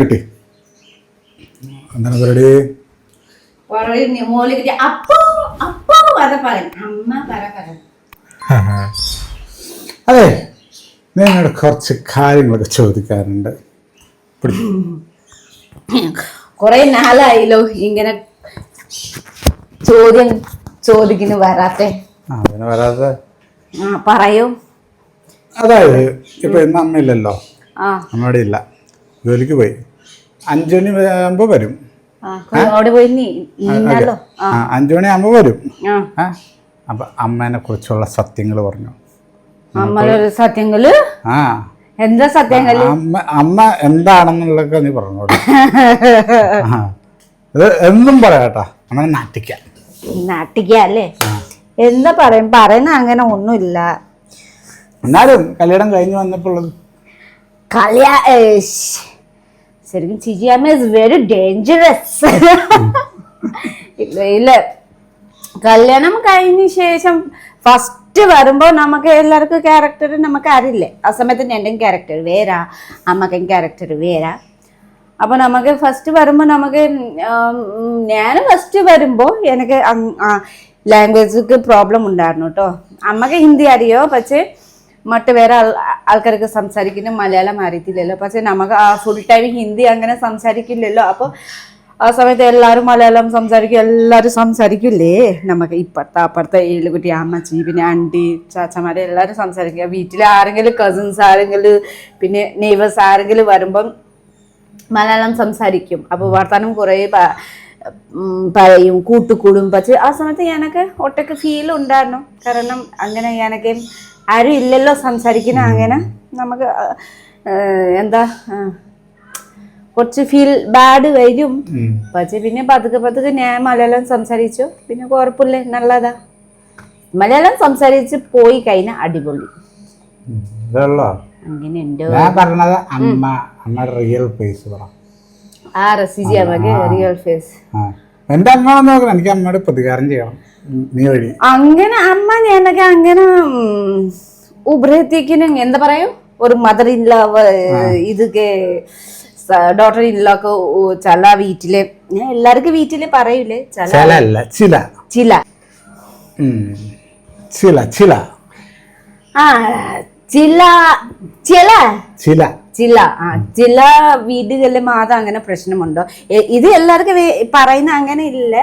കിട്ടി? എന്താണ് പരിപാടി? അതെ നിങ്ങളുടെ കുറച്ച് കാര്യങ്ങളൊക്കെ ചോദിക്കാറുണ്ട്. കൊറേ നാളായില്ലോ ഇങ്ങനെ ചോദ്യം ചോദിക്കുന്നു വരാത്തെ. വരാതെ പറയൂ. അതായത് ഇപ്പൊ ഇന്ന് അമ്മയില്ലല്ലോ. അമ്മയുടെ ഇല്ല. ജോലിക്ക് പോയി. അഞ്ചു മണി ആകുമ്പോ വരും അഞ്ചു മണി ആകുമ്പോ വരും. അപ്പൊ അമ്മേനെ കുറിച്ചുള്ള സത്യങ്ങൾ പറഞ്ഞു. സത്യങ്ങൾ? ആ. എന്താ സത്യങ്ങൾ അമ്മ അമ്മ എന്താണെന്നുള്ളതൊക്കെ നീ പറഞ്ഞോളൂ. ഇത് എന്നും പറയാട്ടാ നമ്മളെ നാട്ടിക്ക. നാട്ടിക്കല്ലേ എന്താ പറയും? പറയുന്ന അങ്ങനെ ഒന്നുമില്ല. എന്നാലും കല്യാണം കഴിഞ്ഞ് വന്നപ്പോഴത് ഏഷ്. ശരിക്കും ചിജിയമ്മ ഇസ് വെരി ഡേഞ്ചറസ് ഇല്ല ഇല്ല. കല്യാണം കഴിഞ്ഞ ശേഷം ഫസ്റ്റ് വരുമ്പോൾ നമുക്ക് എല്ലാവർക്കും ക്യാരക്ടർ നമുക്ക് അറിയില്ലേ? ആ സമയത്ത് എന്റെ ക്യാരക്ടർ വേരാ അമ്മക്കും ക്യാരക്ടർ വേരാ. അപ്പോൾ നമുക്ക് ഫസ്റ്റ് വരുമ്പോൾ നമുക്ക് ഞാൻ ഫസ്റ്റ് വരുമ്പോൾ എനിക്ക് ലാംഗ്വേജ് പ്രോബ്ലം ഉണ്ടായിരുന്നു കേട്ടോ. അമ്മയ്ക്ക് ഹിന്ദി അറിയോ? പക്ഷേ മറ്റ് വേറെ ആൾ ആൾക്കാർക്ക് സംസാരിക്കുന്ന. മലയാളം അറിയത്തില്ലല്ലോ. പക്ഷെ നമുക്ക് ഫുൾ ടൈം ഹിന്ദി അങ്ങനെ സംസാരിക്കില്ലല്ലോ. അപ്പോൾ ആ സമയത്ത് എല്ലാവരും മലയാളം സംസാരിക്കും. എല്ലാവരും സംസാരിക്കില്ലേ? നമുക്ക് ഇപ്പുറത്തെ അപ്പുറത്തെ ഏഴുകുട്ടി അമ്മച്ചി പിന്നെ അണ്ടി ചാച്ചമാരെ എല്ലാവരും സംസാരിക്കുക വീട്ടിൽ ആരെങ്കിലും കസിൻസ് ആരെങ്കിലും പിന്നെ നെയ്ബേഴ്സ് ആരെങ്കിലും വരുമ്പം മലയാളം സംസാരിക്കും. അപ്പോൾ വർത്തമാനം കുറേ പറയും കൂട്ടുകൂടും. പക്ഷേ ആ സമയത്ത് ഞാനൊക്കെ ഒട്ടൊക്കെ ഫീൽ ഉണ്ടായിരുന്നു. കാരണം അങ്ങനെ ഞാനൊക്കെ ആരും ഇല്ലല്ലോ സംസാരിക്കുന്ന അങ്ങനെ നമുക്ക് എന്താ കുറച്ച് ഫീൽ ബാഡ് വരും. പക്ഷെ പിന്നെ പതുക്കെ പതുക്കെ ഞാൻ മലയാളം സംസാരിച്ചു. പിന്നെ കുഴപ്പമില്ല നല്ലതാ. മലയാളം സംസാരിച്ച് പോയി കഴിഞ്ഞ അടിപൊളി. എന്റെ ഞാൻ പറഞ്ഞത് അമ്മ അമ്മയുടെ റിയൽ ഫേസ് പറ. ആ റസിജി അമ്മയ്ക്ക് റിയൽ ഫേസ് എന്റെ അമ്മ നോക്കണം എനിക്ക് അമ്മയുടെ പ്രതികാരം ചെയ്യണം. അങ്ങനെ അമ്മ ഞാനൊക്കെ അങ്ങനെ ഉഭയത്തേക്കിനും എന്താ പറയും? ഒരു മദർ ഇല്ല ഇതൊക്കെ ഡോട്ടർ ഇല്ലൊക്കെ ചില വീട്ടിൽ ഞാൻ എല്ലാവർക്കും വീട്ടിൽ പറയൂലേ ചില ചില ചില. ചില. ചില ആ ചില ചില? ചില. ചില. ആ ചില വീടുകളിൽ മാത്രം അങ്ങനെ പ്രശ്നമുണ്ടോ? ഇത് എല്ലാവർക്കും പറയുന്ന അങ്ങനെ ഇല്ല.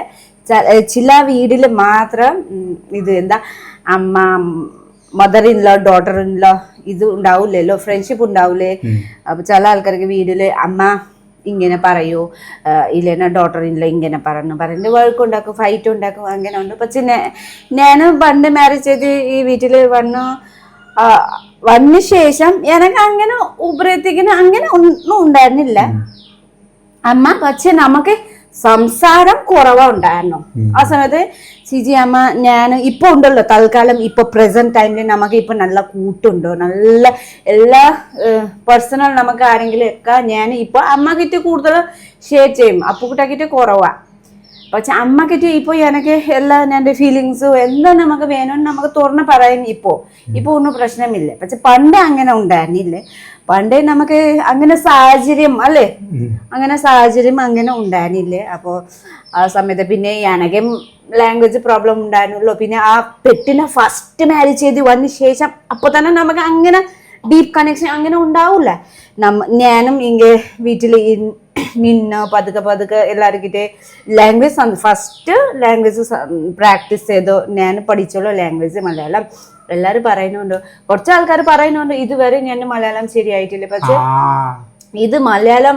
ചില വീട്ടിൽ മാത്രം ഇത് എന്താ അമ്മ mother in law daughter in law ഇത് ഉണ്ടാവില്ലല്ലോ ഫ്രണ്ട്ഷിപ്പ് ഉണ്ടാവില്ലേ അപ്പൊ ചില ആൾക്കാർക്ക് വീട്ടിൽ അമ്മ ഇങ്ങനെ പറയൂ ഇല്ലേന ഇല്ലെന്ന ഡോട്ടർ ഇല്ല ഇങ്ങനെ പറഞ്ഞു. പറഞ്ഞു വഴക്കുണ്ടാക്കും ഫൈറ്റ് ഉണ്ടാക്കും അങ്ങനെ ഉണ്ട്. പക്ഷെ ഞാൻ പണ്ട് മാരേജ് ചെയ്ത് ഈ വീട്ടിൽ വന്നു വന്ന ശേഷം എനിക്ക് അങ്ങനെ ഉപരത്തിക്കുന്ന അങ്ങനെ ഒന്നും ഉണ്ടായിരുന്നില്ല. അമ്മ പക്ഷെ നമുക്ക് സംസാരം കുറവുണ്ടായിരുന്നു. ആ സമയത്ത് സിജി അമ്മ ഞാൻ ഇപ്പൊ ഉണ്ടല്ലോ തൽക്കാലം ഇപ്പൊ പ്രസന്റ് ടൈമിൽ നമുക്ക് ഇപ്പൊ നല്ല കൂട്ടുണ്ട്. നല്ല എല്ലാ പേഴ്സണൽ നമുക്ക് ആരെങ്കിലും ഒക്കെ ഞാൻ ഇപ്പൊ അമ്മ കിറ്റ് കൂടുതൽ ഷെയർ ചെയ്യും. അപ്പുക്കുട്ടാക്കിട്ട് കുറവാ. പക്ഷെ അമ്മക്കിട്ട് ഇപ്പൊ എനിക്ക് എല്ലാ എന്റെ ഫീലിങ്സും എല്ലാം നമുക്ക് വേണമെന്ന് നമുക്ക് തുറന്ന് പറയാൻ ഇപ്പോ. ഇപ്പൊ ഒന്നും പ്രശ്നമില്ല. പക്ഷെ പണ്ട് അങ്ങനെ ഉണ്ടായിരുന്നില്ലേ? പണ്ടേ നമുക്ക് അങ്ങനെ സാഹചര്യം അല്ലേ? അങ്ങനെ സാഹചര്യം അങ്ങനെ ഉണ്ടായിരുന്നില്ലേ? അപ്പോൾ ആ സമയത്ത് പിന്നെ എനിക്കും ലാംഗ്വേജ് പ്രോബ്ലം ഉണ്ടായിരുന്നുള്ളൂ. പിന്നെ ആ പെട്ടിനെ ഫസ്റ്റ് മാരേജ് ചെയ്ത് വന്ന ശേഷം അപ്പോൾ തന്നെ നമുക്ക് അങ്ങനെ ഡീപ് കണക്ഷൻ അങ്ങനെ ഉണ്ടാവില്ല നമ്മ ഞാനും ഇങ്ങനെ വീട്ടിൽ നിന്ന് പതുക്കെ പതുക്കെ എല്ലാവർക്കിട്ട് ലാംഗ്വേജ് ഫസ്റ്റ് ലാംഗ്വേജ് പ്രാക്ടീസ് ചെയ്തോ. ഞാൻ പഠിച്ചോളൂ ലാംഗ്വേജ് മലയാളം. എല്ലാവരും പറയുന്നുണ്ട്. കുറച്ച് ആൾക്കാർ പറയുന്നുണ്ട് ഇതുവരെ ഞാൻ മലയാളം ശരിയായിട്ടില്ല. പക്ഷെ ഇത് മലയാളം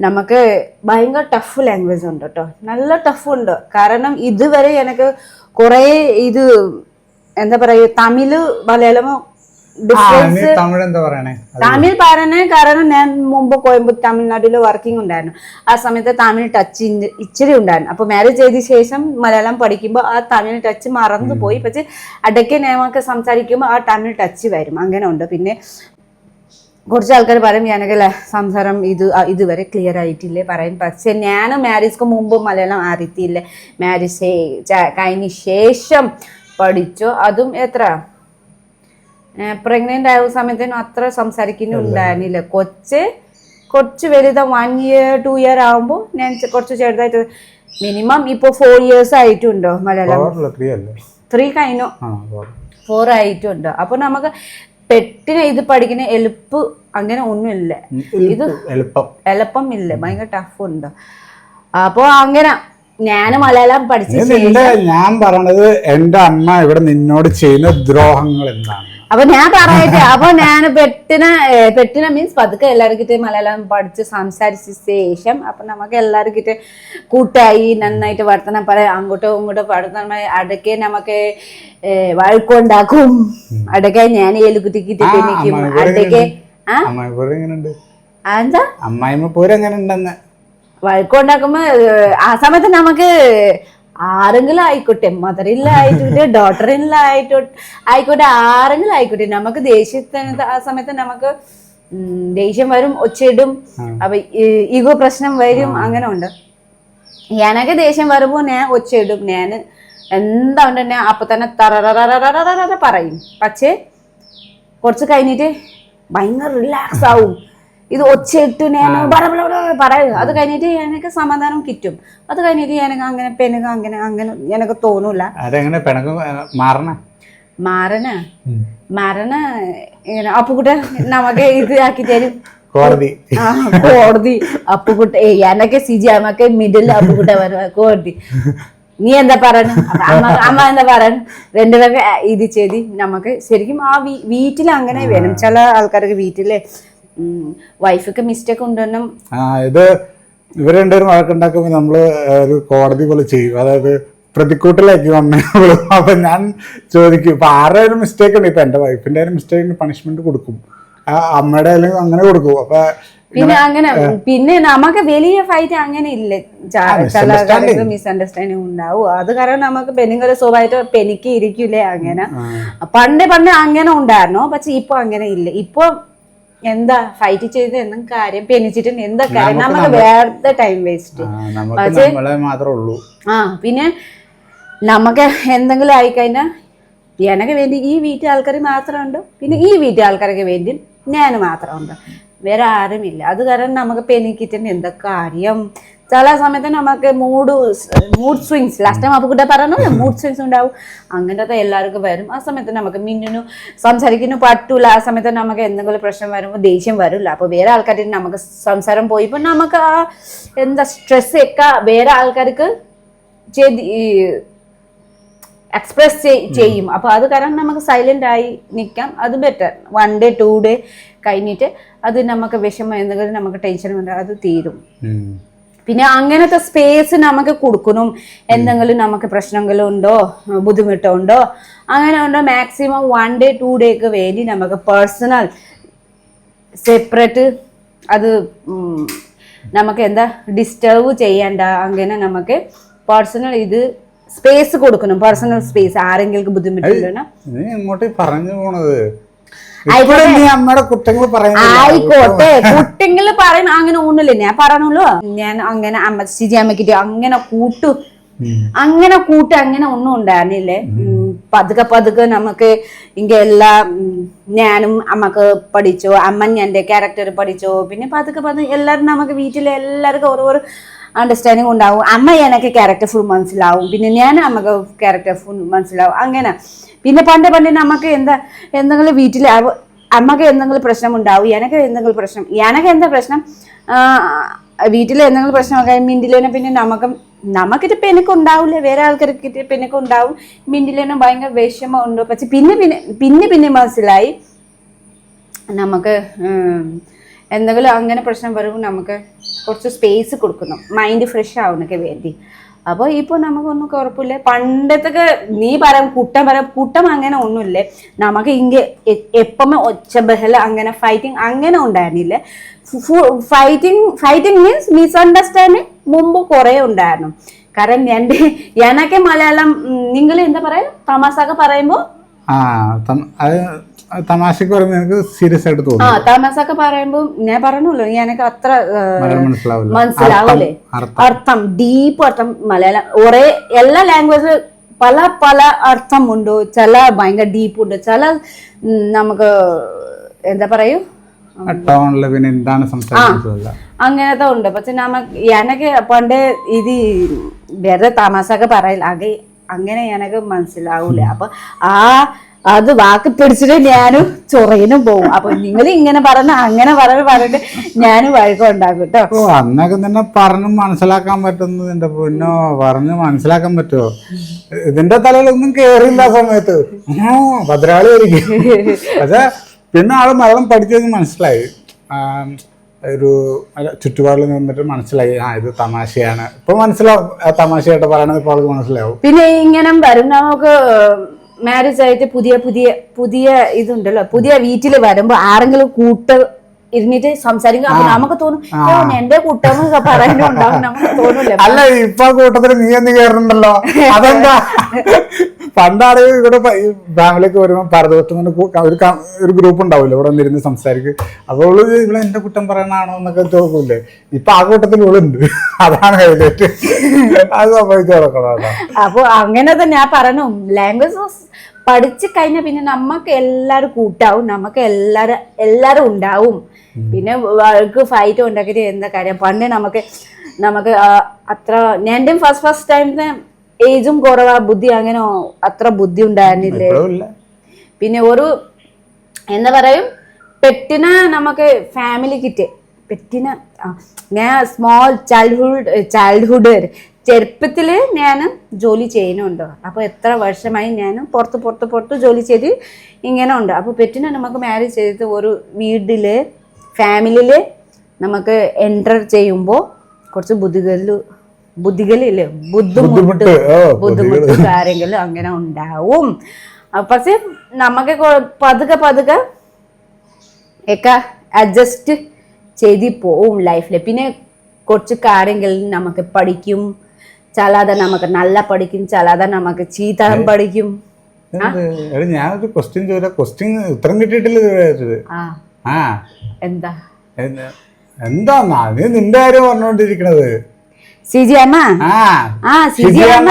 നമുക്ക് ഭയങ്കര ടഫ് ലാംഗ്വേജ് ഉണ്ട് കേട്ടോ നല്ല ടഫ് ഉണ്ട്. കാരണം ഇതുവരെ എനിക്ക് കുറേ ഇത് എന്താ പറയുക തമിഴ് മലയാളമോ ആ, ഡിഫറൻസ് തമിഴ് എന്താ പറയണേ? തമിഴ് കാരണം ഞാൻ മുമ്പ് കോയമ്പത്തൂർ തമിഴ്നാട്ടിൽ വർക്കിംഗ് ഉണ്ടായിരുന്നു. ആ സമയത്ത് തമിഴ് ടച്ച് ഇച്ചിരി ഉണ്ടായിരുന്നു. അപ്പൊ മാരേജ് ചെയ്ത ശേഷം മലയാളം പഠിക്കുമ്പോൾ ആ തമിഴ് ടച്ച് മറന്നു പോയി. പക്ഷെ അടയ്ക്ക് നേമൊക്കെ സംസാരിക്കുമ്പോൾ ആ തമിഴ് ടച്ച് വരും. അങ്ങനെ ഉണ്ട്. പിന്നെ കുറച്ച് ആൾക്കാർ പറയും ഞാനൊക്കെ സംസാരം ഇത് ഇതുവരെ ക്ലിയർ ആയിട്ടില്ലേ? പറയും. പക്ഷെ ഞാൻ മാരേജ്ക്ക് മുമ്പ് മലയാളം അറിയത്തില്ല. മാരേജ് കഴിഞ്ഞ ശേഷം പഠിച്ചു. അതും എത്ര പ്രഗ്നന്റ് ആയ സമയത്തേനും അത്ര സംസാരിക്കുന്നുണ്ടായിരുന്നില്ല കൊച്ച് കുറച്ച് വലുതാ വൺ ഇയർ ടു ഇയർ ആകുമ്പോൾ ഞാൻ കുറച്ച് ചെറുതായിട്ട് മിനിമം ഇപ്പോൾ ഫോർ ഇയേഴ്സ് ആയിട്ടുണ്ടോ മലയാളം? ത്രീ കഴിഞ്ഞു. ഫോർ ആയിട്ടുണ്ടോ ആയിട്ടുണ്ട്? അപ്പൊ നമുക്ക് പെട്ടിനെ ഇത് പഠിക്കുന്ന എളുപ്പ് അങ്ങനെ ഒന്നുമില്ല. ഇത് എളുപ്പം. എളുപ്പം ഇല്ല. ഭയങ്കര ടഫ് ഉണ്ട്. അപ്പോൾ അങ്ങനെ ഞാൻ മലയാളം പഠിച്ചു ഞാൻ പറയണത് എന്റെ അമ്മ ഇവിടെ നിന്നോട് ചെയ്യുന്ന ദ്രോഹങ്ങൾ എന്താണ് അപ്പൊ ഞാൻ പറയട്ടെ അപ്പൊ ഞാൻ പെട്ടിന പെട്ടിന മീൻസ് പതുക്കെ എല്ലാവർക്കിട്ട് മലയാളം പഠിച്ച് സംസാരിച്ച ശേഷം അപ്പൊ നമുക്ക് എല്ലാവർക്കിട്ട് കൂട്ടായി നന്നായിട്ട് വർത്തനം പറയാം അങ്ങോട്ടോ ഇങ്ങോട്ടോ വർത്തനം അടക്കെ നമുക്ക് വഴക്കുണ്ടാക്കും അടക്കെ ഞാൻ എലുകുത്തിക്കിട്ട് പിന്നിക്കും അടക്കെ എന്താ അമ്മായിമ്മ വഴക്കുണ്ടാക്കുമ്പോ ആ സമയത്ത് നമുക്ക് ആരെങ്കിലും ആയിക്കോട്ടെ മദറില്ല ആയിക്കോട്ടെ ഡോട്ടറില്ല ആയിക്കോട്ടെ ആയിക്കോട്ടെ ആരെങ്കിലും ആയിക്കോട്ടെ നമുക്ക് ദേഷ്യത്തിന് ആ സമയത്ത് നമുക്ക് ദേഷ്യം വരും ഒച്ചയിടും അപ്പൊ ഈഗോ പ്രശ്നം വരും അങ്ങനെ ഉണ്ട് എനക്ക് ദേഷ്യം വരുമ്പോ ഞാൻ ഒച്ചയിടും ഞാൻ എന്താ തന്നെ അപ്പൊ തന്നെ തറ പറയും. പക്ഷേ കുറച്ച് കഴിഞ്ഞിട്ട് ഭയങ്കര റിലാക്സ് ആവും. ഇത് ഒച്ചയിട്ട് ഞാൻ ബട അത് കഴിഞ്ഞിട്ട് എനിക്ക് സമാധാനം കിട്ടും. അത് കഴിഞ്ഞിട്ട് എനിക്ക് അങ്ങനെ പെനുക അങ്ങനെ അങ്ങനെ എനിക്ക് തോന്നൂല. അതെങ്ങനെ പിണക്ക് മാറണ? മാറണ? മാറണ ഇങ്ങനെ അപ്പുകുട്ട നമുക്ക് ഇത് ആക്കി തരും. കോടതി. കോടതി. അപ്പുകുട്ട എനക്ക് സിജി അമ്മയ്ക്ക് മിഡിൽ അപ്പുകുട്ട വരുവ. കോടതി. നീ എന്താ പറയണ? അമ്മ അമ്മ എന്താ പറയണ? രണ്ടുപേർക്ക് ഇത് ചെയ്തി. നമുക്ക് ശരിക്കും ആ വീ- വീട്ടിൽ അങ്ങനെ വേണം. ചില ആൾക്കാർക്ക് വീട്ടിൽ വൈഫൊക്കെ മിസ്റ്റേക്ക് ഉണ്ടെന്നും ആ ഇത് ഇവർ രണ്ടുപേരും വഴക്കുണ്ടാക്കുമ്പോൾ നമ്മൾ ഒരു കോടതി പോലെ ചെയ്യും. അതായത് പ്രതിക്കൂട്ടിലേക്ക് വന്നു അപ്പൊ ഞാൻ ചോദിക്കും ഇപ്പൊ ആരുടെ ഒരു മിസ്റ്റേക്ക് ഉണ്ട്? ഇപ്പൊ എന്റെ വൈഫിന്റെ ഒരു മിസ്റ്റേക്ക് ഉണ്ട് പണിഷ്മെന്റ് കൊടുക്കും. അമ്മയുടെ അല്ലെങ്കിൽ അങ്ങനെ കൊടുക്കും. അപ്പൊ പിന്നെ അങ്ങനെ പിന്നെ നമുക്ക് വലിയ ഫൈറ്റ് അങ്ങനെ ഇല്ല. ചില മിസ്അണ്ടർസ്റ്റാൻഡിങ് ഉണ്ടാവും. അത് കാരണം നമുക്ക് പെണ്ണുങ്ങളെ സ്വഭാവമായിട്ട് പെനിക്ക് ഇരിക്കൂലേ അങ്ങനെ. പണ്ട് പണ്ട് അങ്ങനെ ഉണ്ടായിരുന്നു. പക്ഷെ ഇപ്പൊ അങ്ങനെ ഇല്ല. ഇപ്പൊ എന്താ ഫൈറ്റ് ചെയ്ത് എന്തും കാര്യം പെനിച്ചിട്ടുണ്ട് എന്താ കാര്യം? നമുക്ക് വേറെ ടൈം വേസ്റ്റ് പക്ഷേ നമ്മളെ മാത്രമേ ഉള്ളൂ. ആ പിന്നെ നമുക്ക് എന്തെങ്കിലും ആയിക്കഴിഞ്ഞാൽ എനക്ക് വേണ്ടി ഈ വീട്ടിൽ ആൾക്കാർ മാത്രമുണ്ട്. പിന്നെ ഈ വീട്ടിൽ ആൾക്കാർക്ക് വേണ്ടി ഞാൻ മാത്രമുണ്ട്. വേറെ ആരുമില്ല. അത് കാരണം നമുക്ക് പെനിക്കിട്ടുണ്ട് എന്താ കാര്യം? ചില സമയത്ത് നമുക്ക് mood mood swings last time അപ്പുകൂടെ പറഞ്ഞല്ലോ മൂഡ് സ്വിങ്സ് ഉണ്ടാവും. അങ്ങനത്തെ എല്ലാവർക്കും വരും. ആ സമയത്ത് നമുക്ക് മിന്നിനു സംസാരിക്കുന്നു പറ്റൂല. ആ സമയത്ത് നമുക്ക് എന്തെങ്കിലും പ്രശ്നം വരുമ്പോൾ ദേഷ്യം വരില്ല. അപ്പോൾ വേറെ ആൾക്കാരുടെ നമുക്ക് സംസാരം പോയി. ഇപ്പം നമുക്ക് ആ എന്താ സ്ട്രെസ് ഒക്കെ വേറെ ആൾക്കാർക്ക് ചെയ്ത് എക്സ്പ്രസ് ചെയ്യും. അപ്പൊ അത് കാരണം നമുക്ക് സൈലന്റ് ആയി നിൽക്കാം അത് better one day two day കഴിഞ്ഞിട്ട് അത് നമുക്ക് വിഷമം എന്തെങ്കിലും നമുക്ക് ടെൻഷൻ വന്നാൽ അത് തീരും. പിന്നെ അങ്ങനത്തെ സ്പേസ് നമുക്ക് കൊടുക്കണം എന്തെങ്കിലും നമുക്ക് പ്രശ്നങ്ങളും ഉണ്ടോ? ബുദ്ധിമുട്ടോ ഉണ്ടോ? അങ്ങനെ ഉണ്ടോ? മാക്സിമം വൺ ഡേ ടു ഡേക്ക് വേണ്ടി നമുക്ക് പേഴ്സണൽ സെപ്പറേറ്റ് അത് നമുക്ക് എന്താ ഡിസ്റ്റർബ് ചെയ്യണ്ട. അങ്ങനെ നമുക്ക് പേഴ്സണൽ ഇത് സ്പേസ് കൊടുക്കണം പേഴ്സണൽ സ്പേസ് ആരെങ്കിലും ബുദ്ധിമുട്ടുണ്ടോ ഇങ്ങോട്ട് പറഞ്ഞു പോണത്. ആയിക്കോട്ടെ. കുട്ടിങ്ങൾ പറയും അങ്ങനെ ഒന്നുമില്ല. ഞാൻ പറയണല്ലോ ഞാൻ അങ്ങനെ അമ്മ സ്ഥിതി അമ്മക്കിട്ട് അങ്ങനെ കൂട്ടു. അങ്ങനെ കൂട്ട് അങ്ങനെ ഒന്നും ഉണ്ടായിരുന്നില്ലേ? പതുക്കെ പതുക്കെ നമുക്ക് ഇങ്ങ എല്ലാം ഞാനും അമ്മയ്ക്ക് പഠിച്ചു. അമ്മൻ എന്റെ ക്യാരക്ടർ പഠിച്ചു. പിന്നെ പതുക്കെ പതുക്കെ എല്ലാവരും നമുക്ക് വീട്ടിലെ എല്ലാവർക്കും ഓരോ അണ്ടർസ്റ്റാൻഡിങ് ഉണ്ടാവും. അമ്മ എനിക്ക് ക്യാരക്ടർ ഫുൾ മനസ്സിലാവും. പിന്നെ ഞാൻ അമ്മയ്ക്ക് ക്യാരക്ടർ ഫുൾ മനസ്സിലാവും. അങ്ങനെ. പിന്നെ പണ്ട് പണ്ട് നമുക്ക് എന്താ എന്തെങ്കിലും വീട്ടിൽ അമ്മയ്ക്ക് എന്തെങ്കിലും പ്രശ്നം ഉണ്ടാവും എനക്ക് എന്തെങ്കിലും പ്രശ്നം എനക്ക് എന്താ പ്രശ്നം? വീട്ടിൽ എന്തെങ്കിലും പ്രശ്നമൊക്കെ മിണ്ടിലേനെ പിന്നെ നമുക്ക് നമുക്കിട്ട് പെനക്ക് ഉണ്ടാവില്ല വേറെ ആൾക്കാർക്ക് പെനക്ക് ഉണ്ടാവും മിണ്ടിലേനും ഭയങ്കര വിഷമം ഉണ്ട് പക്ഷെ പിന്നെ പിന്നെ പിന്നെ പിന്നെ മനസ്സിലായി നമുക്ക് എന്തെങ്കിലും അങ്ങനെ പ്രശ്നം വരുമ്പോൾ നമുക്ക് കുറച്ച് സ്പേസ് കൊടുക്കുന്നു. മൈൻഡ് ഫ്രഷ് ആവുന്നൊക്കെ വേണ്ടി. അപ്പോൾ ഇപ്പോൾ നമുക്കൊന്നും കുഴപ്പമില്ല പണ്ടത്തൊക്കെ നീ പറയാം കുട്ടം പറയാം കുട്ടം അങ്ങനെ ഒന്നുമില്ല. നമുക്ക് ഇങ്ങ എപ്പം ഒച്ച ബഹല അങ്ങനെ ഫൈറ്റിംഗ് അങ്ങനെ ഉണ്ടായിരുന്നില്ല. ഫൈറ്റിംഗ് ഫൈറ്റിംഗ് മീൻസ് മിസ്അണ്ടർസ്റ്റാൻഡിങ് മുമ്പ് കുറേ ഉണ്ടായിരുന്നു. കാരണം എന്റെ എനക്ക് മലയാളം നിങ്ങൾ എന്താ പറയാ? തമാസൊക്കെ പറയുമ്പോൾ തമാശക്ക് പറയുമ്പോൾ എനിക്ക് സീരിയസ് ആയിട്ട് ആ തോന്നും പറയുമ്പോൾ പറയുമ്പോ ഞാൻ പറഞ്ഞല്ലോ ഞാനൊക്കെ അത്ര മനസ്സിലാവില്ല. മനസ്സിലാവൂലേ? അർത്ഥം- അർത്ഥം. ഡീപ്പ് അർത്ഥം മലയാളം ഒരേ എല്ലാ ലാംഗ്വേജ് പല പല അർത്ഥമുണ്ട്. ചില ഭയങ്കര ഡീപ്പുണ്ട് ചില നമുക്ക് എന്താ പറയൂ? ടോണിൽ പിന്നെ എന്താണ് സംസാരിക്കുന്നത് അങ്ങനത്തെ ഉണ്ട്. പക്ഷെ നമുക്ക് എനക്ക് പണ്ട് ഇത് വെറുതെ ഒക്കെ പറയില്ല അങ്ങനെ എനക്ക് മനസ്സിലാവൂല. അപ്പൊ ആ അത് വാക്ക് പിടിച്ചിട്ട് ഞാനും ചൊറയിനും പോവും. അപ്പൊ നിങ്ങൾ ഇങ്ങനെ പറഞ്ഞ അങ്ങനെ പറഞ്ഞ് പറഞ്ഞിട്ട് ഞാനും വഴക്കുണ്ടാക്കും കേട്ടോ ഓ അന്നൊക്കെ തന്നെ പറഞ്ഞ് മനസ്സിലാക്കാൻ പറ്റുന്നത് എന്റെ പൊന്നോ പറഞ്ഞ് മനസ്സിലാക്കാൻ പറ്റുമോ ഇതിന്റെ തലയിലൊന്നും കേറില്ല ആ സമയത്ത്. ഭദ്രാളി ആയിരിക്കും. പക്ഷെ പിന്നെ ആൾ മലയാളം പഠിച്ചത് മനസ്സിലായി. ഒരു ചുറ്റുപാടിൽ നിന്നിട്ട് മനസ്സിലായി. ആ ഇത് തമാശയാണ്. ഇപ്പൊ മനസ്സിലാവും. തമാശയായിട്ട് പറയണത് ഇപ്പോൾ ആൾക്ക് മനസ്സിലാവും. പിന്നെ ഇങ്ങനെ വരും നമുക്ക് മാരേജ് ആയിട്ട് പുതിയ പുതിയ പുതിയ ഇതുണ്ടല്ലോ. പുതിയ വീട്ടിൽ വരുമ്പോ ആരെങ്കിലും കൂട്ട് ഇരുന്നിട്ട് സംസാരിക്കും. അപ്പൊ നമുക്ക് തോന്നും "ഓ, എന്റെ കൂട്ടം പറയാനുണ്ടാവും നമുക്ക് തോന്നില്ല അല്ല ഇപ്പൊ ആ കൂട്ടത്തിൽ നീ എന്ന് കേറുന്നുണ്ടല്ലോ അതെന്താ? പണ്ടാണ് ഇവിടെ ഫാമിലിക്ക് വരുമ്പോ പരദോഷത്തിന് ഒരു ഒരു ഗ്രൂപ്പ് ഉണ്ടാവില്ല ഇവിടെ വന്നിരുന്ന് സംസാരിക്കും. അപ്പോൾ ഇവിടെ എന്റെ കുറ്റം പറയണാണോ എന്നൊക്കെ ചോദിക്കൂലേ ഇപ്പൊ ആ കൂട്ടത്തിൽ ഇവളുണ്ട്. അതാണ് ഹൈലൈറ്റ് അത് സംഭവിച്ചു അപ്പൊ അങ്ങനെ തന്നെ ഞാൻ പറഞ്ഞു ലാംഗ്വേജ് പഠിച്ചു കഴിഞ്ഞാൽ പിന്നെ നമുക്ക് എല്ലാവരും കൂട്ടാവും നമുക്ക് എല്ലാരും എല്ലാവരും ഉണ്ടാവും. പിന്നെ അവർക്ക് ഫൈറ്റ് ഉണ്ടാക്കിയിട്ട് എന്താ കാര്യം. പണ്ട് നമുക്ക് നമുക്ക് അത്ര എന്റെ ഫസ്റ്റ് ഫസ്റ്റ് ടൈം ഏജും കുറവാ ബുദ്ധി അങ്ങനെ അത്ര ബുദ്ധി ഉണ്ടായിരുന്നില്ലേ? പിന്നെ ഒരു എന്താ പറയും? പെട്ടിന നമുക്ക് ഫാമിലി കിറ്റ് പെട്ടിന ഞാൻ സ്മോൾ ചൈൽഡ്ഹുഡ് ചൈൽഡ്ഹുഡ് ചെറുപ്പത്തിൽ ഞാൻ ജോലി ചെയ്യുന്നുണ്ട്. അപ്പോൾ എത്ര വർഷമായി ഞാൻ പുറത്ത് പുറത്ത് പുറത്ത് ജോലി ചെയ്ത് ഇങ്ങനെ ഉണ്ട്. അപ്പോൾ പെറ്റിനെ നമുക്ക് മാരേജ് ചെയ്തിട്ട് ഒരു വീട്ടിൽ ഫാമിലിയിൽ നമുക്ക് എന്റർ ചെയ്യുമ്പോൾ കുറച്ച് ബുദ്ധികൾ ബുദ്ധികളില്ലേ ബുദ്ധിമുട്ട് ബുദ്ധിമുട്ട് കാര്യങ്ങൾ അങ്ങനെ ഉണ്ടാവും. പക്ഷെ നമുക്ക് പതുക്കെ പതുക്കെ ഒക്കെ അഡ്ജസ്റ്റ് ചെയ്ത് പോവും ലൈഫിൽ പിന്നെ കുറച്ച് കാര്യങ്ങളിൽ നമുക്ക് പഠിക്കും ചിലത് നമുക്ക് നല്ല പഠിക്കും ചിലത് നമുക്ക് ചീത്ത പഠിക്കും. ഞാനൊരു ക്വസ്റ്റ്യൻ ചോദിച്ചാൽ ക്വസ്റ്റ്യൻ ഉത്തരം കിട്ടിയിട്ടില്ല ആ. എന്താ? എന്ത്- നീ നിന്റെ കാര്യം പറഞ്ഞോണ്ടിരിക്കണത്. സിജിയമ്മ ആ. ആ സി അമ്മ.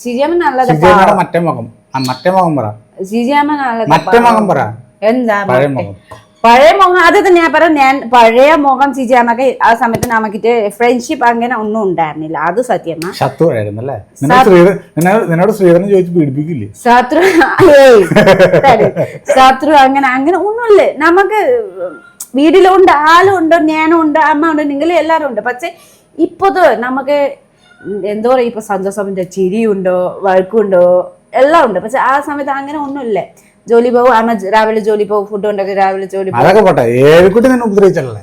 സിജിയമ്മ. നല്ലത് മറ്റേ മുഖം മറ്റേ മുഖം പറ. സിജിയമ്മ നല്ലതാ മറ്റേ മുഖം പറ. എന്താ പഴയ മുഖം പഴയ മുഖം അത് തന്നെ ഞാൻ പറയാം ഞാൻ പഴയ മുഖം ചിജി അമ്മയ്ക്ക് ആ സമയത്ത് നമുക്കിട്ട് ഫ്രണ്ട്ഷിപ്പ് അങ്ങനെ ഒന്നും ഉണ്ടായിരുന്നില്ല. അത് സത്യമാ ശത്രുവായിരുന്നു അല്ലേ? നിന്നെ ശ്രീധ നിന്നോട് ശ്രീധരൻ ചോദിച്ച് പീഡിപ്പിക്കില്ലേ? ശത്രു ശത്രു അങ്ങനെ അങ്ങനെ ഒന്നുമില്ല. നമുക്ക് വീട്ടിലുണ്ട് ആളുണ്ട് ഞാനും ഉണ്ട് അമ്മ ഉണ്ട് നിങ്ങൾ എല്ലാവരും ഉണ്ട്. പക്ഷെ ഇപ്പോത് നമുക്ക് എന്തോ പറയാ ഇപ്പൊ സന്തോഷം ചിരിയുണ്ടോ വഴക്കുണ്ടോ എല്ലാം ഉണ്ട്. പക്ഷെ ആ സമയത്ത് അങ്ങനെ ഒന്നുമില്ല. ജോലി പോകും അമ്മ രാവിലെ ജോലി പോകും ഫുഡ് ഉണ്ടാക്കി രാവിലെ ജോലി പോകും അതൊക്കെ പോട്ടെ. നിന്നെ ഉപദ്രവിച്ചല്ലേ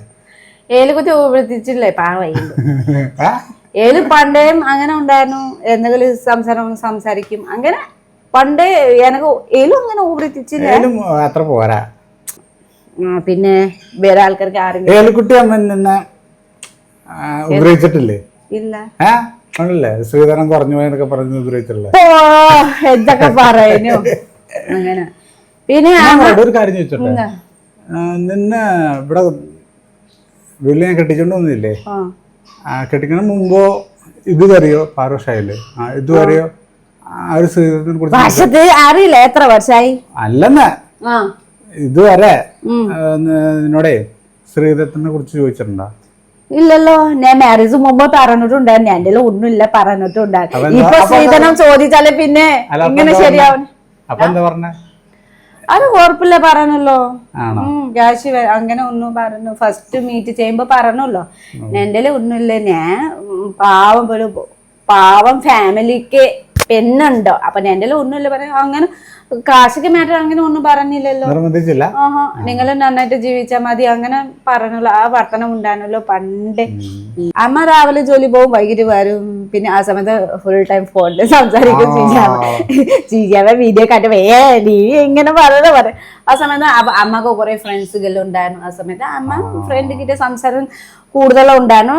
പാവായി? ഏൽ പണ്ടേയും അങ്ങനെ ഉണ്ടായിരുന്നു. എന്തെങ്കിലും സംസാരം സംസാരിക്കും. അങ്ങനെ പണ്ടേ എനക്ക് ഏലും അങ്ങനെ ഉപയോഗിച്ചില്ല ഏലും അത്ര പോരാ. പിന്നെ വേറെ ആൾക്കാർക്ക് ആരെങ്കിലും ഏലുക്കുട്ടി അമ്മ നിന്നെ ഉപദ്രവിച്ചിട്ടില്ലേ? ഇല്ല. ആണല്ലേ? ശ്രീധരൻ കുറഞ്ഞു പോയെന്നൊക്കെ പറഞ്ഞു ഉപദ്രവിച്ചിട്ടില്ലേ? എന്തൊക്കെ പറയുന്നു? അങ്ങനെ. പിന്നെ അവിടെ ഒരു കാര്യം ചോദിച്ചോട്ടെ? നിന്നെ ഇവിടെ വീട്ടിൽ ഞാൻ കെട്ടിച്ചോണ്ട് വന്നില്ലേ? ആ. കെട്ടിക്കണ മുമ്പോ ഇതുവരെയോ പാറോഷായില്ലേ? ആ ഇതുവരെയോ ആ ഒരു ശ്രീധരനെ കുറിച്ച് വർഷത്ത് അറിയില്ല. എത്ര വർഷമായി അല്ലെന്ന്. ആ. ഇതുവരെ നിന്നോടേ ശ്രീധരത്തിനെ കുറിച്ച് ചോദിച്ചിട്ടുണ്ടോ? ഇല്ലല്ലോ. ഞാൻ മാരേജ് മുമ്പ് പറഞ്ഞിട്ടുണ്ടായിരുന്നു എന്റെ ഒന്നുമില്ല അപ്പൊ പറഞ്ഞിട്ടുണ്ടായിരുന്നു ഇപ്പൊ സ്ത്രീധനം ചോദിച്ചാലേ പിന്നെ അല്ല അപ്പൊ ഇങ്ങനെ എന്താ പറഞ്ഞെ? ശരിയാവും. അപ്പൊ എന്താ പറഞ്ഞേ? അത് കുഴപ്പമില്ല പറഞ്ഞല്ലോ ക്യാഷ് അങ്ങനെ ഒന്നും പറഞ്ഞു. ഫസ്റ്റ് മീറ്റ് ചെയ്യുമ്പോ പറഞ്ഞല്ലോ. എന്റെ ഒന്നുമില്ല. ഞാൻ പാവം പോലും പാവം ഫാമിലിക്ക് പെണ്ണുണ്ടോ? അപ്പൊ എന്റെ ഒന്നുമില്ല പറയാം അങ്ങനെ കാശിക്ക് മാറ്റർ അങ്ങനെ ഒന്നും പറഞ്ഞില്ലല്ലോ. നിർബന്ധിച്ചില്ല ആഹാ നിങ്ങൾ നന്നായിട്ട് ജീവിച്ചാൽ മതി അങ്ങനെ പറഞ്ഞല്ലോ. ആ വർത്തനം ഉണ്ടായിരുന്നല്ലോ പണ്ട്. അമ്മ രാവിലെ ജോലി പോകും വൈകിട്ട് വരും. പിന്നെ ആ സമയത്ത് ഫുൾ ടൈം ഫോണിൽ സംസാരിക്കും ചെയ്യാവ വീഡിയോ കണ്ട് വേ നീ ഇങ്ങനെ പറയുന്ന പറയും ആ സമയത്ത് അമ്മയ്ക്ക് കുറെ ഫ്രണ്ട്സുകൾ ഉണ്ടായിരുന്നു. ആ സമയത്ത് അമ്മ ഫ്രണ്ട് കിട്ടിയ സംസാരം കൂടുതലും ഉണ്ടായിരുന്നു.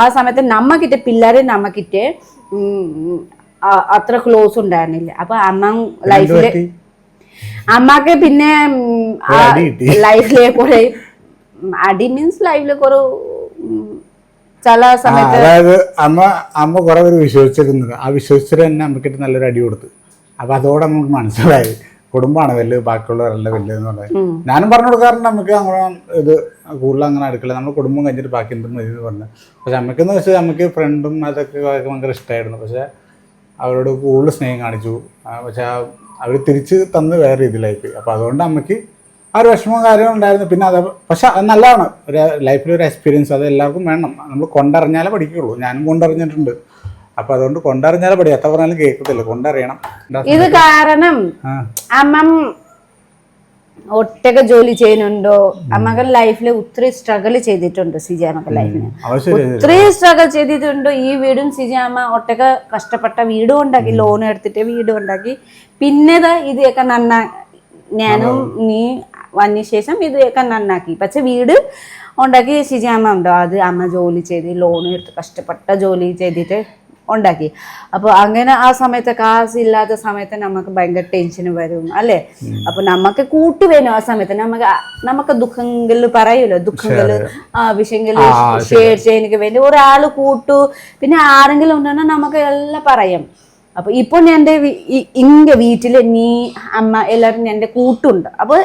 ആ സമയത്ത് നമ്മക്കിട്ട് പിള്ളേരെ നമ്മക്കിട്ട് അത്ര ക്ലോസ് ഉണ്ടായിരുന്നില്ല. അപ്പൊ അമ്മ ലൈഫിൽ അമ്മയ്ക്ക് പിന്നെ ലൈഫിലെ കുറെ അടി മീൻസ് ലൈഫിൽ കുറെ ചില സമയത്ത് അതായത് അമ്മ അമ്മ കുറെ പേര് വിശ്വസിച്ചിരുന്നത്. ആ വിശ്വസിച്ചിട്ട് തന്നെ അമ്മക്കിട്ട് നല്ലൊരു അടി കൊടുത്തു. അപ്പൊ അതോടെ നമുക്ക് മനസ്സിലായി. കുടുംബമാണ് വലുത് ബാക്കിയുള്ളവരല്ല വലുത് എന്ന് പറയുന്നത് ഞാനും പറഞ്ഞു കൊടുക്കാറുണ്ട് നമുക്ക് അങ്ങനെ ഇത് കൂടുതൽ അങ്ങനെ അടുക്കില്ല നമ്മൾ കുടുംബം കഴിഞ്ഞിട്ട് ബാക്കി എന്തും മതി എന്ന് പറഞ്ഞു. പക്ഷെ അമ്മയ്ക്കെന്ന് വെച്ചാൽ നമുക്ക് ഫ്രണ്ടും അതൊക്കെ ഭയങ്കര ഇഷ്ടമായിരുന്നു പക്ഷെ അവരോട് കൂടുതൽ സ്നേഹം കാണിച്ചു. പക്ഷെ അവർ തിരിച്ച് തന്ന് വേറെ രീതിയിലായിപ്പോയി. അപ്പോൾ അതുകൊണ്ട് അമ്മയ്ക്ക് ആ ഒരു വിഷമവും കാര്യവും ഉണ്ടായിരുന്നു. പിന്നെ അത് പക്ഷെ അത് നല്ലതാണ്. ഒരു ലൈഫിൽ ഒരു എക്സ്പീരിയൻസ് അത് എല്ലാവർക്കും വേണം. നമ്മൾ കൊണ്ടറിഞ്ഞാലേ പഠിക്കുള്ളൂ ഞാനും കൊണ്ടറിഞ്ഞിട്ടുണ്ട്. അപ്പൊ അതുകൊണ്ട് കൊണ്ടറിഞ്ഞാലേ പഠിക്കും എത്ര പറഞ്ഞാലും കേൾക്കത്തില്ല. കൊണ്ടറിയണം. ഇത് കാരണം അമ്മം ഒറ്റയ്ക്ക് ജോലി ചെയ്യുന്നുണ്ടോ? മകൻ ലൈഫിൽ ഒത്തിരി സ്ട്രഗിൾ ചെയ്തിട്ടുണ്ട് സിജി അമ്മയ്ക്ക് ലൈഫിന് ഒത്തിരി സ്ട്രഗിൾ ചെയ്തിട്ടുണ്ട്. ഈ വീടും സിജാമ്മ ഒറ്റയ്ക്ക് കഷ്ടപ്പെട്ട വീടും ഉണ്ടാക്കി ലോൺ എടുത്തിട്ട് വീടും ഉണ്ടാക്കി. പിന്നെ ദാ ഇതൊക്കെ നന്നാ ഞാനും നീ വന്ന ശേഷം ഇതൊക്കെ നന്നാക്കി. പക്ഷെ വീട് ഉണ്ടാക്കി സിജി അമ്മ ഉണ്ടോ? അത് അമ്മ ജോലി ചെയ്ത് ലോൺ എടുത്ത് കഷ്ടപ്പെട്ട ജോലി ചെയ്തിട്ട് ഉണ്ടാക്കി. അപ്പോൾ അങ്ങനെ ആ സമയത്ത് കാശില്ലാത്ത സമയത്ത് നമുക്ക് ഭയങ്കര ടെൻഷൻ വരും അല്ലേ? അപ്പൊ നമുക്ക് കൂട്ടു വേണം ആ സമയത്ത്. നമുക്ക് നമുക്ക് ദുഃഖങ്ങളിൽ പറയൂലോ? ദുഃഖങ്ങൾ ആ വിഷയങ്ങൾ ഷെയർ ചെയ്യാനൊക്കെ വേണ്ടി ഒരാൾ കൂട്ടു. പിന്നെ ആരെങ്കിലും ഉണ്ടെന്നാൽ നമുക്ക് എല്ലാം പറയാം. അപ്പൊ ഇപ്പൊ എന്റെ ഇങ്ങ വീട്ടിൽ നീ അമ്മ എല്ലാരും എന്റെ കൂട്ടുണ്ട്. അപ്പൊ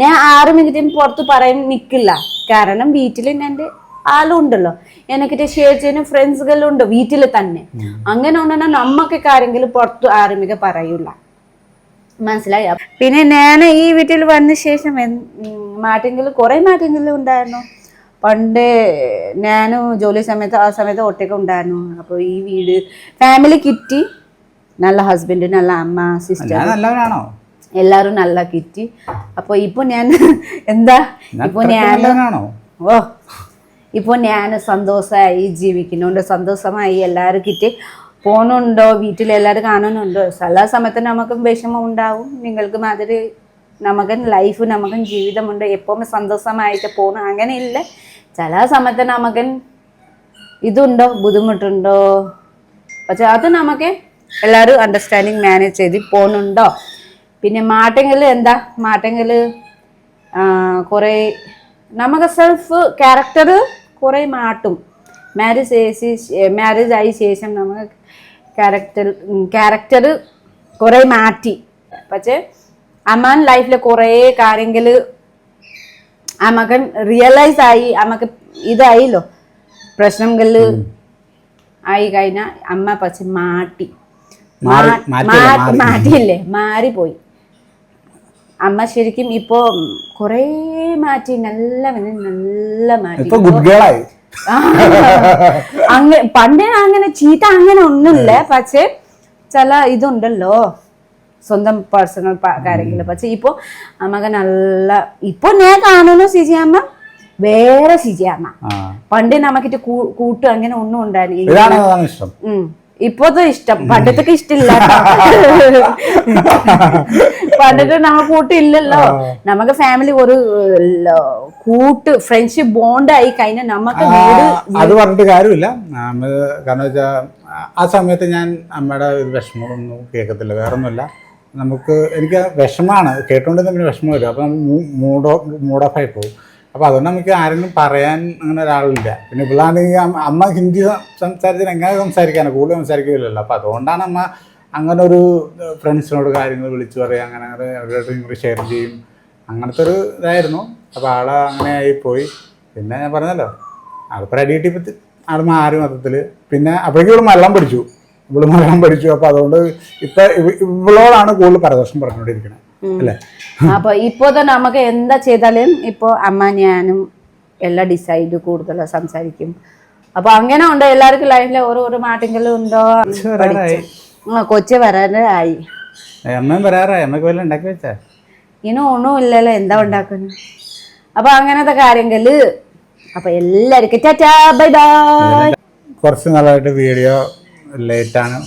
ഞാൻ ആരും എങ്കിലും പുറത്ത് പറയാൻ നിൽക്കില്ല കാരണം വീട്ടിൽ എന്റെ ആളും ഉണ്ടല്ലോ എനിക്കിട്ട് ഷെയർ ചെയ്യുന്ന ഫ്രണ്ട്സുകളും ഉണ്ട് വീട്ടിൽ തന്നെ അങ്ങനെ ഉണ്ടെങ്കിൽ നമ്മക്കൊക്കെ ആരെങ്കിലും പുറത്ത് ആരുമിക പറയൂല. മനസ്സിലായോ? പിന്നെ ഞാൻ ഈ വീട്ടിൽ വന്ന ശേഷം മാറ്റങ്ങൾ കുറെ മാറ്റങ്ങൾ ഉണ്ടായിരുന്നു. പണ്ട് ഞാനും ജോലി സമയത്ത് ആ സമയത്ത് ഒറ്റയ്ക്ക് ഉണ്ടായിരുന്നു. അപ്പോൾ ഈ വീട് ഫാമിലി കിറ്റി നല്ല ഹസ്ബൻഡ് നല്ല അമ്മ സിസ്റ്റർ നല്ലവരാണോ എല്ലാവരും നല്ല കിറ്റി അപ്പോൾ ഇപ്പൊ ഞാൻ എന്താ? ഇപ്പൊ ഞാൻ ഓ ഇപ്പോൾ ഞാൻ സന്തോഷമായി ജീവിക്കുന്നുണ്ട് സന്തോഷമായി എല്ലാവരും കിട്ടി. പോകുന്നുണ്ടോ വീട്ടിൽ എല്ലാവരും കാണുന്നുണ്ടോ? എല്ലാ സമയത്തും നമുക്കും വിഷമം ഉണ്ടാവും. നിങ്ങൾക്ക് മാതിരി നമുക്ക് ലൈഫ് നമുക്ക് ജീവിതമുണ്ട്. എപ്പോഴും സന്തോഷമായിട്ട് പോകണം അങ്ങനെയില്ല. ചില സമയത്ത് നമുക്ക് ഇതുണ്ടോ? ബുദ്ധിമുട്ടുണ്ടോ? പക്ഷെ അത് നമുക്ക് എല്ലാവരും അണ്ടർസ്റ്റാൻഡിങ് മാനേജ് ചെയ്ത് പോകുന്നുണ്ടോ പിന്നെ മാറ്റങ്ങൾ എന്താ? മാറ്റങ്ങൾ കുറേ നമുക്ക് സെൽഫ് ക്യാരക്ടർ കുറേ മാറ്റും മാരേജ് മാരേജ് ആയ ശേഷം നമ്മൾ ക്യാരക്ടർ ക്യാരക്ടർ കുറേ മാറ്റി. പക്ഷേ അമ്മാൻ ലൈഫിൽ കുറേ കാര്യങ്ങൾ അമ്മക്കൻ റിയലൈസ് ആയി അമ്മയ്ക്ക് ഇതായില്ലോ. പ്രശ്നങ്ങളിൽ ആയി കഴിഞ്ഞാൽ അമ്മ പക്ഷെ മാറ്റി. മാറ്റിയില്ലേ? മാറിപ്പോയി. അമ്മ ശരിക്കും ഇപ്പോ കൊറേ മാറ്റി നല്ല നല്ല മാറ്റി. അങ്ങനെ പണ്ട് അങ്ങനെ ചീത്ത അങ്ങനെ ഒന്നുമില്ല. പക്ഷെ ചില ഇതുണ്ടല്ലോ. സ്വന്തം പേഴ്സണൽ കാര്യങ്ങൾ പക്ഷെ ഇപ്പൊ അമ്മയ്ക്ക് നല്ല ഇപ്പൊ ഞാൻ കാണുന്നു സിജി അമ്മ. വേറെ സിജി അമ്മ. ആ. പണ്ട് നമുക്കിട്ട് കൂട്ട് അങ്ങനെ ഒന്നും ഉണ്ടായിരുന്നു ഇപ്പോഴത്തെ ഇഷ്ടം. പണ്ടത്തൊക്കെ ഇഷ്ടമില്ല പണ്ടത്തെ നമ്മ കൂട്ടില്ലല്ലോ നമുക്ക് ഫാമിലി ഒരു കൂട്ട് ഫ്രണ്ട്ഷിപ്പ് ബോണ്ട് ആയി കഴിഞ്ഞാൽ നമുക്ക് അത് പറഞ്ഞിട്ട് കാര്യമില്ല. കാരണം വെച്ചാൽ ആ സമയത്ത് ഞാൻ അമ്മയുടെ ഒരു വിഷമമൊന്നും കേൾക്കത്തില്ല. വേറെ ഒന്നുമില്ല നമുക്ക് എനിക്ക് വിഷമാണ് കേട്ടോണ്ടിരുന്ന പിന്നെ വിഷമം വരും. അപ്പം മൂഡ് മൂഡ് ഓഫ് ആയി പോകും. അപ്പോൾ അതുകൊണ്ട് നമുക്ക് ആരെങ്കിലും പറയാൻ അങ്ങനെ ഒരാളില്ല. പിന്നെ ഇവളാണെങ്കിൽ അമ്മ- ഹിന്ദി സംസാരിച്ചാൽ എങ്ങനെ സംസാരിക്കാനോ? കൂടുതൽ സംസാരിക്കില്ലല്ലോ. അപ്പോൾ അതുകൊണ്ടാണ് അമ്മ അങ്ങനെ ഒരു ഫ്രണ്ട്സിനോട് കാര്യങ്ങൾ വിളിച്ചു പറയുക അങ്ങനെ അങ്ങനെ അവരുടെ ഇങ്ങോട്ട് ഷെയർ ചെയ്യും. അങ്ങനത്തെ ഒരു ഇതായിരുന്നു. അപ്പോൾ ആൾ അങ്ങനെ ആയി പോയി പിന്നെ ഞാൻ പറഞ്ഞല്ലോ ആളിപ്പോൾ കിട്ടിയപ്പോൾ ആൾ മാറി മൊത്തത്തിൽ പിന്നെ അപ്പോഴേക്കും ഇവൾ മലയാളം പഠിച്ചു. ഇവൾ മലയാളം പഠിച്ചു. അപ്പോൾ അതുകൊണ്ട് ഇപ്പം ഇവ- ഇവളോടാണ് കൂടുതൽ പരദർശനം പറഞ്ഞുകൊണ്ടിരിക്കുന്നത് അല്ലേ? അപ്പൊ തന്നെ നമുക്ക് എന്താ ചെയ്താലും ഇപ്പൊ അമ്മ ഞാനും എല്ലാം ഡിസൈഡ് കൂടുതൽ സംസാരിക്കും. അപ്പൊ അങ്ങനെ ഉണ്ട്. എല്ലാവർക്കും ലൈനിലെ ഓരോ ഓരോ മാറ്റങ്ങളും ഉണ്ടോ? കൊച്ചു വരാനായി അമ്മയും വരാറായി? ഉണ്ടാക്കി വെച്ചാ? ഇനി ഒന്നും ഇല്ലല്ലോ. എന്താ ഉണ്ടാക്കുന്നു? അപ്പൊ അങ്ങനത്തെ കാര്യങ്ങൾ. അപ്പൊ എല്ലാവർക്കും ടാറ്റാ ബൈ ബൈ. കുറച്ച് നാളായിട്ട് വീഡിയോ ലേറ്റാണ്.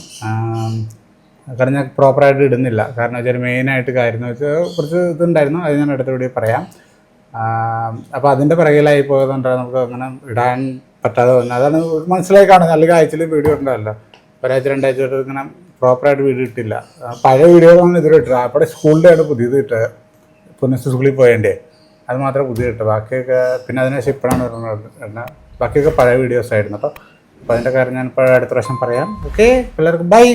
കാരണം ഞാൻ പ്രോപ്പറായിട്ട് ഇടുന്നില്ല. കാരണം വെച്ചാൽ മെയിനായിട്ട് കാര്യം എന്ന് വെച്ചാൽ കുറച്ച് ഇതുണ്ടായിരുന്നു. അത് ഞാൻ അടുത്ത വീഡിയോ പറയാം. അപ്പോൾ അതിന്റെ പിറകിലായി പോയതുകൊണ്ടാണ് നമുക്ക് അങ്ങനെ ഇടാൻ പറ്റാതെ വന്നത്. അതാണ് മനസ്സിലായി കാണുന്നത് അല്ലെങ്കിൽ ആഴ്ചയിൽ വീഡിയോ ഉണ്ടല്ലോ ഒരാഴ്ച രണ്ടാഴ്ച തൊട്ട് ഇങ്ങനെ പ്രോപ്പറായിട്ട് വീഡിയോ ഇട്ടില്ല. പഴയ വീഡിയോകളാണ് ഇതിൽ ഇട്ടത്. അവിടെ സ്കൂളിന്റെ ആണ് പുതിയത് ഇട്ടത്. പുനഃ സ്കൂളിൽ പോയതിന്റെ അത് മാത്രമേ പുതിയ ഇട്ടു ബാക്കിയൊക്കെ പിന്നെ അതിനുശേഷം ഇപ്പോഴാണ് ഇടുന്നത്. ബാക്കിയൊക്കെ പഴയ വീഡിയോസ് ആയിരുന്നു. അപ്പോൾ അപ്പോൾ അതിന്റെ കാര്യം ഞാൻ ഇപ്പോൾ അടുത്ത പ്രാവശ്യം പറയാം. ഓക്കെ പിള്ളേർക്ക് ബൈ